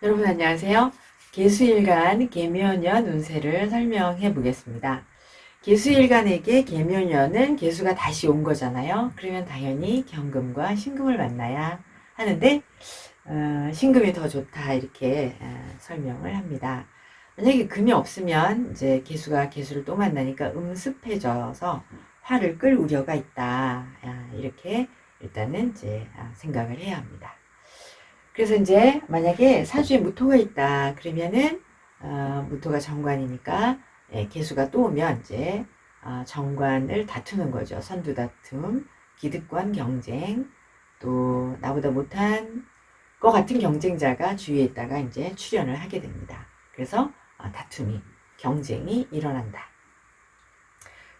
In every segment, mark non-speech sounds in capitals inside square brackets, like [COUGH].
여러분 안녕하세요. 개수일간 개묘년 운세를 설명해 보겠습니다. 개수일간에게 개묘년은 개수가 다시 온 거잖아요. 그러면 당연히 경금과 신금을 만나야 하는데 어, 신금이 더 좋다 이렇게 어, 설명을 합니다. 만약에 금이 없으면 이제 개수가 개수를 또 만나니까 음습해져서 화를 끌 우려가 있다 아, 이렇게 일단은 이제 아, 생각을 해야 합니다. 그래서 이제 만약에 사주에 무토가 있다 그러면은 어, 무토가 정관이니까 예, 개수가 또 오면 이제 어, 정관을 다투는 거죠. 선두 다툼, 기득권 경쟁, 또 나보다 못한 것 같은 경쟁자가 주위에 있다가 이제 출연을 하게 됩니다. 그래서 어, 다툼이 경쟁이 일어난다.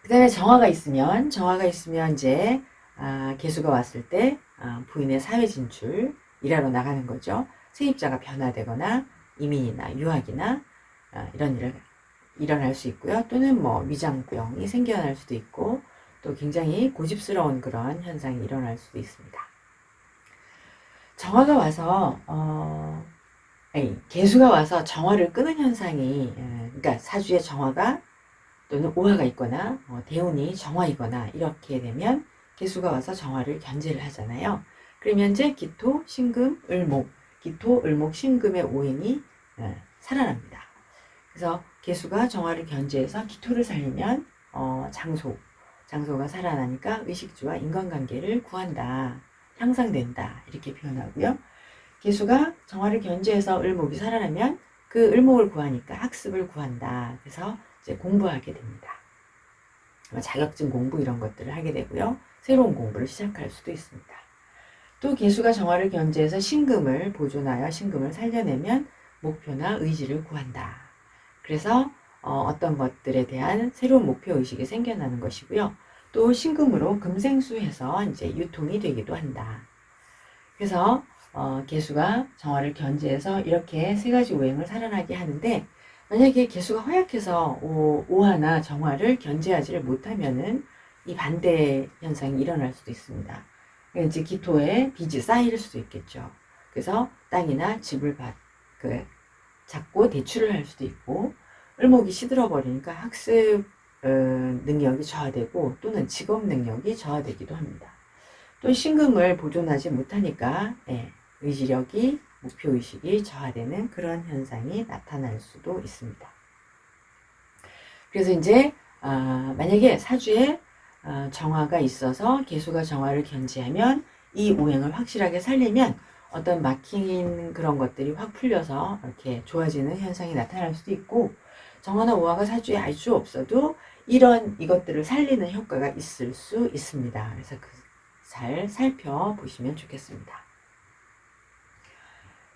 그 다음에 정화가 있으면 정화가 있으면 이제 아, 개수가 왔을 때 아, 부인의 사회 진출 일하러 나가는 거죠. 세입자가 변화되거나 이민이나 유학이나 아, 이런 일을 일어날 수 있고요. 또는 뭐 위장병이 생겨날 수도 있고 또 굉장히 고집스러운 그런 현상이 일어날 수도 있습니다. 정화가 와서 어, 아니, 개수가 와서 정화를 끄는 현상이 에, 그러니까 사주에 정화가 또는 오화가 있거나 어, 대운이 정화이거나 이렇게 되면 개수가 와서 정화를 견제를 하잖아요. 그러면 이제 기토, 신금, 을목, 기토, 을목, 신금의 오행이 에, 살아납니다. 그래서 개수가 정화를 견제해서 기토를 살리면 어, 장소, 장소가 살아나니까 의식주와 인간관계를 구한다, 향상된다 이렇게 표현하고요. 개수가 정화를 견제해서 을목이 살아나면 그 을목을 구하니까 학습을 구한다. 그래서 이제 공부하게 됩니다. 뭐 자격증 공부 이런 것들을 하게 되고요. 새로운 공부를 시작할 수도 있습니다. 또 개수가 정화를 견제해서 신금을 보존하여 신금을 살려내면 목표나 의지를 구한다. 그래서 어, 떤 것들에 대한 새로운 목표 의식이 생겨나는 것이고요. 또 신금으로 금생수해서 이제 유통이 되기도 한다. 그래서 어, 개수가 정화를 견제해서 이렇게 세 가지 오행을 살아나게 하는데 만약에 개수가 허약해서 오, 오화나 정화를 견제하지를 못하면은 이 반대 현상이 일어날 수도 있습니다. 이제 기토에 빚이 쌓일 수도 있겠죠. 그래서 땅이나 집을 받, 그, 잡고 대출을 할 수도 있고 을목이 시들어 버리니까 학습 어, 능력이 저하되고 또는 직업 능력이 저하되기도 합니다. 또 신금을 보존하지 못하니까 예, 의지력이 목표 의식이 저하되는 그런 현상이 나타날 수도 있습니다. 그래서 이제 아, 만약에 사주에 아, 정화가 있어서 개수가 정화를 견지하면 이 오행을 확실하게 살리면 어떤 막힌 그런 것들이 확 풀려서 이렇게 좋아지는 현상이 나타날 수도 있고 정화나 오화가 사주에 알 수 없어도 이런 이것들을 살리는 효과가 있을 수 있습니다. 그래서 그 잘 살펴보시면 좋겠습니다.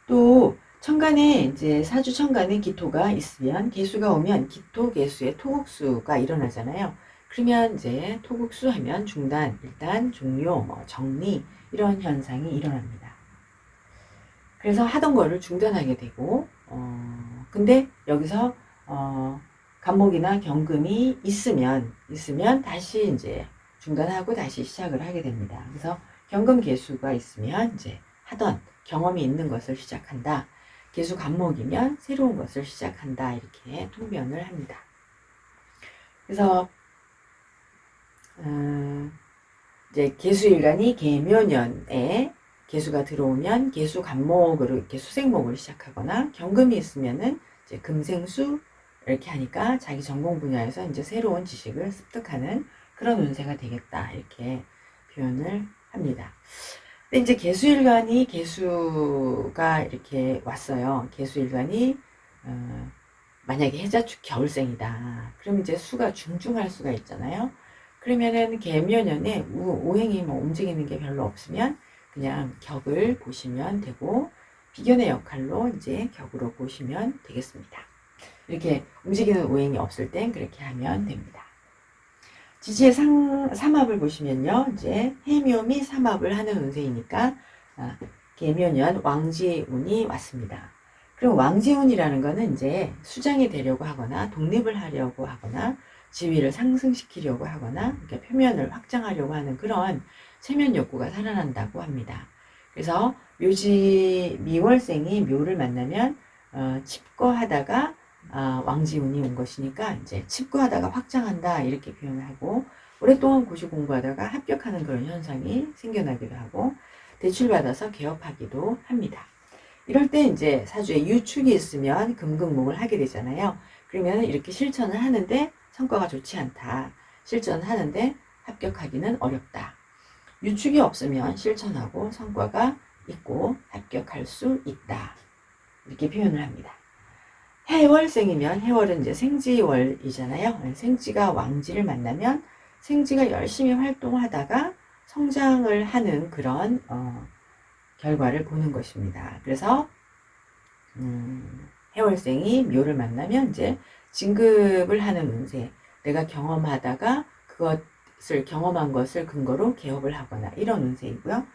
또 천간에 이제 사주 천간에 기토가 있으면 개수가 오면 기토 개수의 토국수가 일어나잖아요. 그러면 이제 토국수 하면 중단, 일단 종료, 뭐 정리 이런 현상이 일어납니다. 그래서 하던 거를 중단하게 되고 어 근데 여기서 어 간목이나 경금이 있으면 있으면 다시 이제 중단하고 다시 시작을 하게 됩니다. 그래서 경금 개수가 있으면 이제 하던 경험이 있는 것을 시작한다. 개수 간목이면 새로운 것을 시작한다. 이렇게 통변을 합니다. 그래서 음, 이제 개수일간이 개묘년에 개수가 들어오면 개수 간목으로 이렇게 수생목을 시작하거나 경금이 있으면은 이제 금생수 이렇게 하니까 자기 전공 분야에서 이제 새로운 지식을 습득하는 그런 운세가 되겠다 이렇게 표현을 합니다. 근데 이제 개수일간이 개수가 이렇게 왔어요. 개수일간이 어, 만약에 해자축 겨울생이다. 그럼 이제 수가 중중할 수가 있잖아요. 그러면은 개묘년에 오행이 뭐 움직이는 게 별로 없으면 그냥 격을 보시면 되고 비견의 역할로 이제 격으로 보시면 되겠습니다. 이렇게 움직이는 오행이 없을 땐 그렇게 하면 됩니다. 지지의 상, 삼합을 보시면요. 이제 해묘미 삼합을 하는 운세이니까 아, 개묘년 왕지운이 왔습니다. 그럼 왕지운이라는 거는 이제 수장이 되려고 하거나 독립을 하려고 하거나 지위를 상승시키려고 하거나 그러니까 표면을 확장하려고 하는 그런 체면 욕구가 살아난다고 합니다. 그래서 묘지 미월생이 묘를 만나면 어, 칩거하다가 아, 왕지운이 온 것이니까 이제 칩거하다가 확장한다 이렇게 표현을 하고 오랫동안 고시 공부하다가 합격하는 그런 현상이 생겨나기도 하고 대출받아서 개업하기도 합니다. 이럴 때 이제 사주에 유축이 있으면 금극목을 하게 되잖아요. 그러면 이렇게 실천을 하는데 성과가 좋지 않다. 실천을 하는데 합격하기는 어렵다. 유축이 없으면 실천하고 성과가 있고 합격할 수 있다. 이렇게 표현을 합니다. 해월생이면 해월은 이제 생지월이잖아요. 생지가 왕지를 만나면 생지가 열심히 활동하다가 성장을 하는 그런 어, 결과를 보는 것입니다. 그래서 음, 해월생이 묘를 만나면 이제 진급을 하는 운세, 내가 경험하다가 그것을 경험한 것을 근거로 개업을 하거나 이런 운세이고요.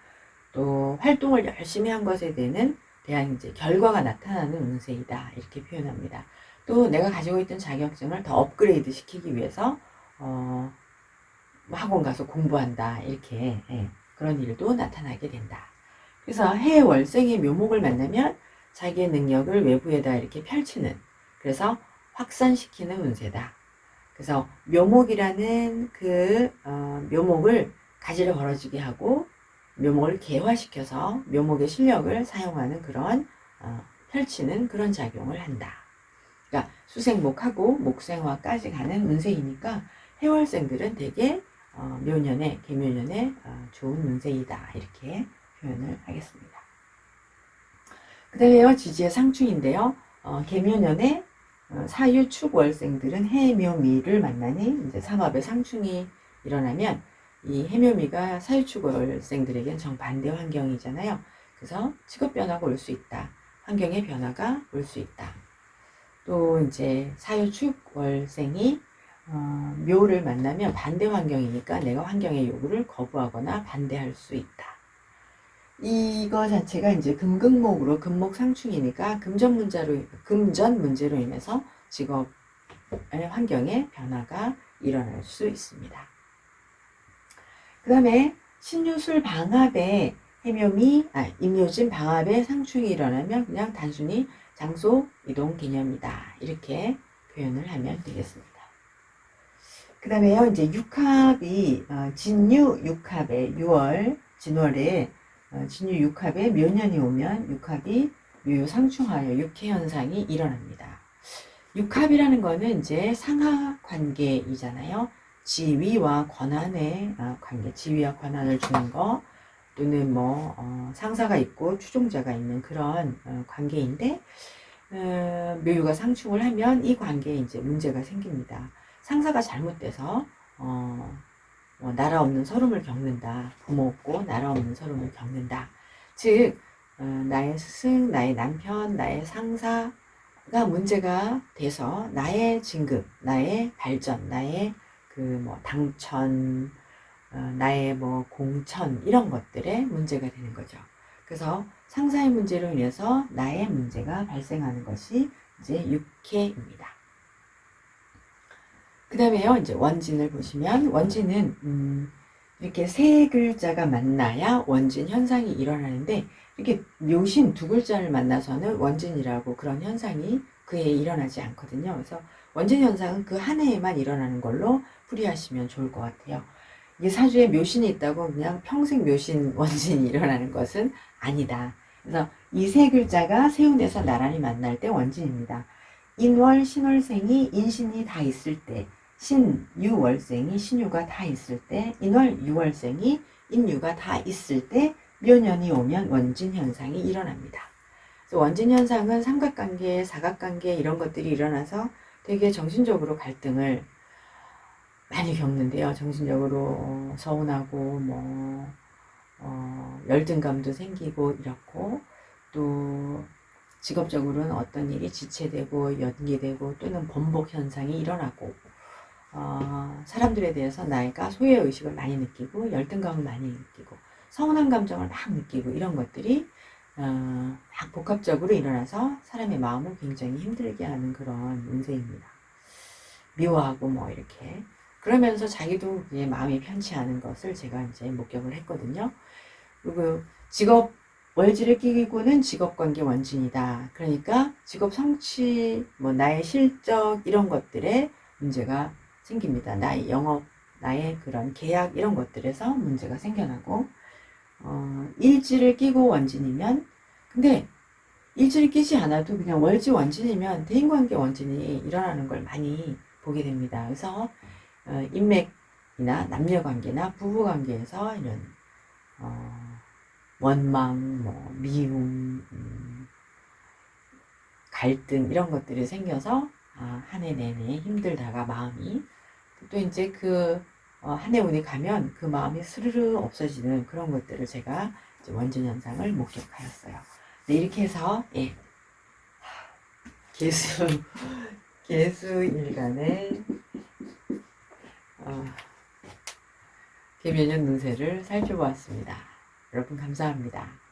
또 활동을 열심히 한 것에 대한 이제 결과가 나타나는 운세이다 이렇게 표현합니다. 또 내가 가지고 있던 자격증을 더 업그레이드 시키기 위해서 어, 학원 가서 공부한다 이렇게 예, 그런 일도 나타나게 된다. 그래서 해 월생의 묘목을 만나면 자기의 능력을 외부에다 이렇게 펼치는 그래서 확산시키는 운세다. 그래서 묘목이라는 그 어, 묘목을 가지를 벌어지게 하고 묘목을 개화시켜서 묘목의 실력을 사용하는 그런 어, 펼치는 그런 작용을 한다. 그러니까 수생목하고 목생화까지 가는 운세이니까 해월생들은 되게 어, 묘년에 개묘년에 어, 좋은 운세이다 이렇게 표현을 하겠습니다. 그 다음에요 지지의 상충인데요. 어, 개묘년에 어, 사유축월생들은 해묘미를 만나니 이제 삼합의 상충이 일어나면 이 해묘미가 사유축월생들에겐 정반대 환경이잖아요. 그래서 직업 변화가 올 수 있다. 환경의 변화가 올 수 있다. 또 이제 사유축월생이 어, 묘를 만나면 반대 환경이니까 내가 환경의 요구를 거부하거나 반대할 수 있다. 이거 자체가 이제 금극목으로 금목 상충이니까 금전 문제로 금전 문제로 인해서 직업 환경의 변화가 일어날 수 있습니다. 그 다음에 신유술 방합에 해묘미, 아, 임묘진 방합에 상충이 일어나면 그냥 단순히 장소 이동 개념이다. 이렇게 표현을 하면 되겠습니다. 그 다음에요, 이제 육합이, 어, 진유 육합에 6월, 진월에, 어, 진유 육합에 몇 년이 오면 육합이 묘 상충하여 육해 현상이 일어납니다. 육합이라는 거는 이제 상하 관계이잖아요. 지위와 권한의 어, 관계, 지위와 권한을 주는 거, 또는 뭐, 어, 상사가 있고 추종자가 있는 그런 어, 관계인데, 어, 묘유가 상충을 하면 이 관계에 이제 문제가 생깁니다. 상사가 잘못돼서 어, 뭐 나라 없는 서름을 겪는다. 부모 없고 나라 없는 서름을 겪는다. 즉 어, 나의 스승, 나의 남편, 나의 상사가 문제가 돼서 나의 진급, 나의 발전, 나의 그 뭐 당천, 어, 나의 뭐 공천 이런 것들에 문제가 되는 거죠. 그래서 상사의 문제로 인해서 나의 문제가 발생하는 것이 이제 육해입니다. 그 다음에요, 이제 원진을 보시면, 원진은, 음, 이렇게 세 글자가 만나야 원진 현상이 일어나는데, 이렇게 묘신 두 글자를 만나서는 원진이라고 그런 현상이 그에 일어나지 않거든요. 그래서 원진 현상은 그 한 해에만 일어나는 걸로 풀이하시면 좋을 것 같아요. 이게 사주에 묘신이 있다고 그냥 평생 묘신 원진이 [LAUGHS] 일어나는 것은 아니다. 그래서 이 세 글자가 세운에서 나란히 만날 때 원진입니다. 인월, 신월생이 인신이 다 있을 때, 신유월생이 신유가 다 있을 때, 인월 유월생이 인유가 다 있을 때 묘년이 오면 원진 현상이 일어납니다. 원진 현상은 삼각관계, 사각관계 이런 것들이 일어나서 되게 정신적으로 갈등을 많이 겪는데요. 정신적으로 서운하고 뭐 어, 열등감도 생기고 이렇고 또 직업적으로는 어떤 일이 지체되고 연기되고 또는 번복 현상이 일어나고 어, 사람들에 대해서 나이가 소외 의식을 많이 느끼고 열등감을 많이 느끼고 서운한 감정을 막 느끼고 이런 것들이 어, 막 복합적으로 일어나서 사람의 마음을 굉장히 힘들게 하는 그런 운세입니다. 미워하고 뭐 이렇게 그러면서 자기도 이제 마음이 편치 않은 것을 제가 이제 목격을 했거든요. 그리고 직업 월지를 끼고는 직업관계 원진이다. 그러니까 직업 성취, 뭐 나의 실적 이런 것들에 문제가 생깁니다. 나의 영업, 나의 그런 계약 이런 것들에서 문제가 생겨나고 어, 일지를 끼고 원진이면 근데 일지를 끼지 않아도 그냥 월지 원진이면 대인관계 원진이 일어나는 걸 많이 보게 됩니다. 그래서 어, 인맥이나 남녀관계나 부부관계에서 이런 어, 원망, 뭐 미움, 음, 갈등 이런 것들이 생겨서 아, 한해 내내 힘들다가 마음이 또 이제 그 어, 한해 운이 가면 그 마음이 스르르 없어지는 그런 것들을 제가 원전 현상을 목격하였어요. 네, 이렇게 해서 예. 개수 개수 일간의 어, 개면연 운세를 살펴보았습니다. 여러분 감사합니다.